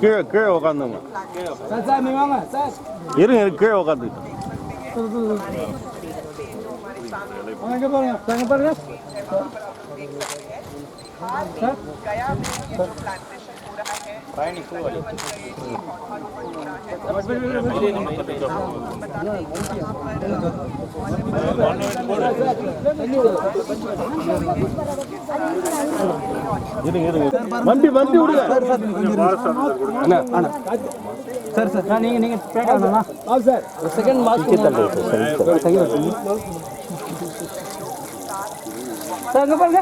கீழே கீழே உட்காந்துங்க இருங்க கீழே உட்காந்துக்கிட்டு பாருங்க பாருங்க சார் இருங்க இருங்க வண்டி வண்டி விடுங்க. சார் சார் நீங்கள் நீங்கள் பேக்கண்ணா ஆ சார். செகண்ட் மாஸ்க் சார் அங்கே பாருங்க.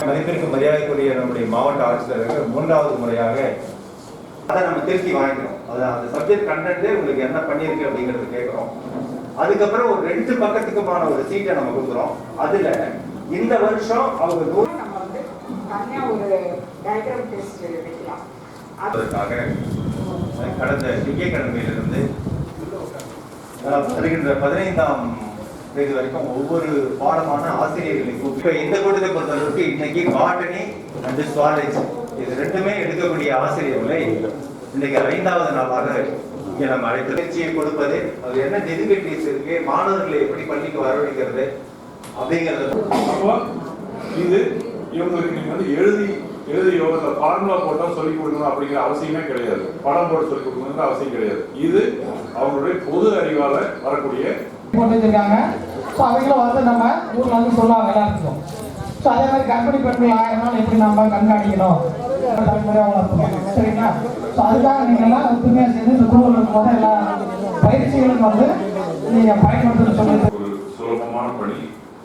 மதிப்பிற்கு மரியாதைக்குரிய நம்முடைய மாவட்ட ஆட்சித்தலைவர்கள் மூன்றாவது முறையாக அதை நம்ம திருப்பி வாங்கிக்கிறோம். அது அந்த சப்ஜெக்ட் கண்டென்ட் உங்களுக்கு என்ன பண்ணியிருக்கு அப்படிங்கறது கேட்குறோம் அதுக்கப்புறம் ஒரு ரெண்டு பக்கத்துக்குமான ஒரு சீட்டை நம்ம கொடுக்குறோம். அதுல இந்த வருஷம் அவங்க நூறு நம்ம வந்து தனியா ஒரு டயக்ராம் டெஸ்ட் வைக்கலாம் அது அதற்காக கடந்த திங்கட்கிழமையிலிருந்து வருகின்ற பதினைந்தாம் தேதி வரைக்கும் ஒவ்வொரு பாடமான ஆசிரியர்களை கூப்பிட்டு இப்ப இந்த கூட்டத்தை பொறுத்தளவுக்கு இன்னைக்கு பாட்டனி அண்ட் சுவாலஜி இது ரெண்டுமே எடுக்கக்கூடிய ஆசிரியர்களை இன்னைக்கு ஐந்தாவது நாளாக இங்கே நம்ம அழைத்து பயிற்சியை கொடுப்பது அது என்ன டெலிகேட்டிவ்ஸ் இருக்கு மாணவர்களை எப்படி பள்ளிக்கு வரவழைக்கிறது அப்படிங்கிறது அப்போ இது இவங்களுக்கு வந்து எழுதி எழுதியோ இல்ல ஃபார்முலா போட்டோ சொல்லி கொடுக்கணும் அப்படிங்கிற அவசியமே கிடையாது. படம் போட்டு சொல்லி கொடுக்கணுங்கிற அவசியம் கிடையாது. இது அவங்களுடைய பொது அறிவால வரக்கூடிய போட்டு வச்சிருக்காங்க. ஸோ அவங்களும் வந்து நம்ம ஊரில் வந்து சொல்லுவாங்க எல்லாத்துக்கும் ஸோ அதே மாதிரி கர்ப்பிணி பெண்கள் ஆயிரம் நாள் எப்படி நம்ம கண்காணிக்கணும்? சரிங்களா? ஸோ அதுக்காக நீங்கள்லாம் ஒத்துமையாக சேர்ந்து இந்த குழுவில் இருக்கும்போது எல்லா பயிற்சிகளும் வந்து நீங்கள் பயன்படுத்த சொல்லி ஒரு சுலபமான பணி.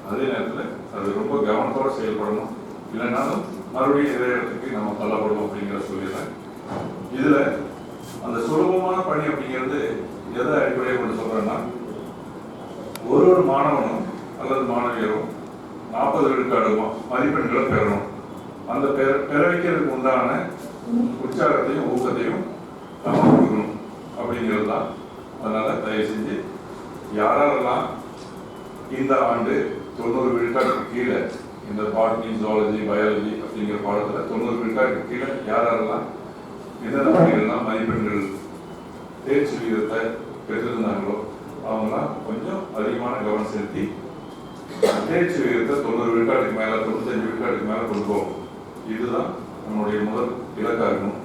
அதே நேரத்தில் அது ரொம்ப கவனத்தோட செயல்படணும். இல்லைனாலும் மறுபடியும் இதே இடத்துக்கு நம்ம தள்ளப்படும் அப்படிங்கிற சொல்லிடுறேன். இதுல அந்த சுலபமான பணி அப்படிங்கிறது எதை அடிப்படையாக கொண்டு சொல்றேன்னா ஒரு ஒரு மாணவனும் அல்லது மாணவியரும் நாற்பது விழுக்காடு ம- மதிப்பெண்களை பெறணும். அந்த பெற பெற வைக்கிறதுக்கு உண்டான உற்சாகத்தையும் ஊக்கத்தையும் நம்ம கொடுக்கணும். அப்படிங்கிறது தான் அதனால தயவு செஞ்சு யாரெல்லாம் இந்த ஆண்டு தொண்ணூறு விழுக்காட்டுக்கு கீழே இந்த பாட்னி ஜுவாலஜி பயாலஜி அப்படிங்கிற பாடத்தில் தொண்ணூறு விழுக்காட்டுக்கு கீழே யாரெல்லாம் எந்தெந்த பணிகள்லாம் மதிப்பெண்கள் தேர்ச்சி விகிதத்தை பெற்றிருந்தாங்களோ அவங்களாம் கொஞ்சம் அதிகமான கவனம் செலுத்தி தேர்ச்சி விகிதத்தை தொண்ணூறு விழுக்காட்டுக்கு மேலே தொண்ணூத்தஞ்சு விழுக்காட்டுக்கு மேலே கொண்டு இதுதான் நம்மளுடைய முதல் இலக்காக இருக்கணும்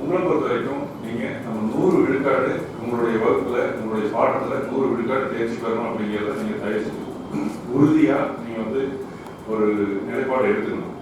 உங்களை பொறுத்த வரைக்கும் நீங்க நம்ம நூறு விழுக்காடு உங்களுடைய வகுப்புல உங்களுடைய பாடத்துல நூறு விழுக்காடு தேர்ச்சி பெறணும் அப்படிங்கிறத நீங்க தயவு செஞ்சு உறுதியா நீங்க வந்து ஒரு நிலைப்பாடு எடுத்துக்கணும்.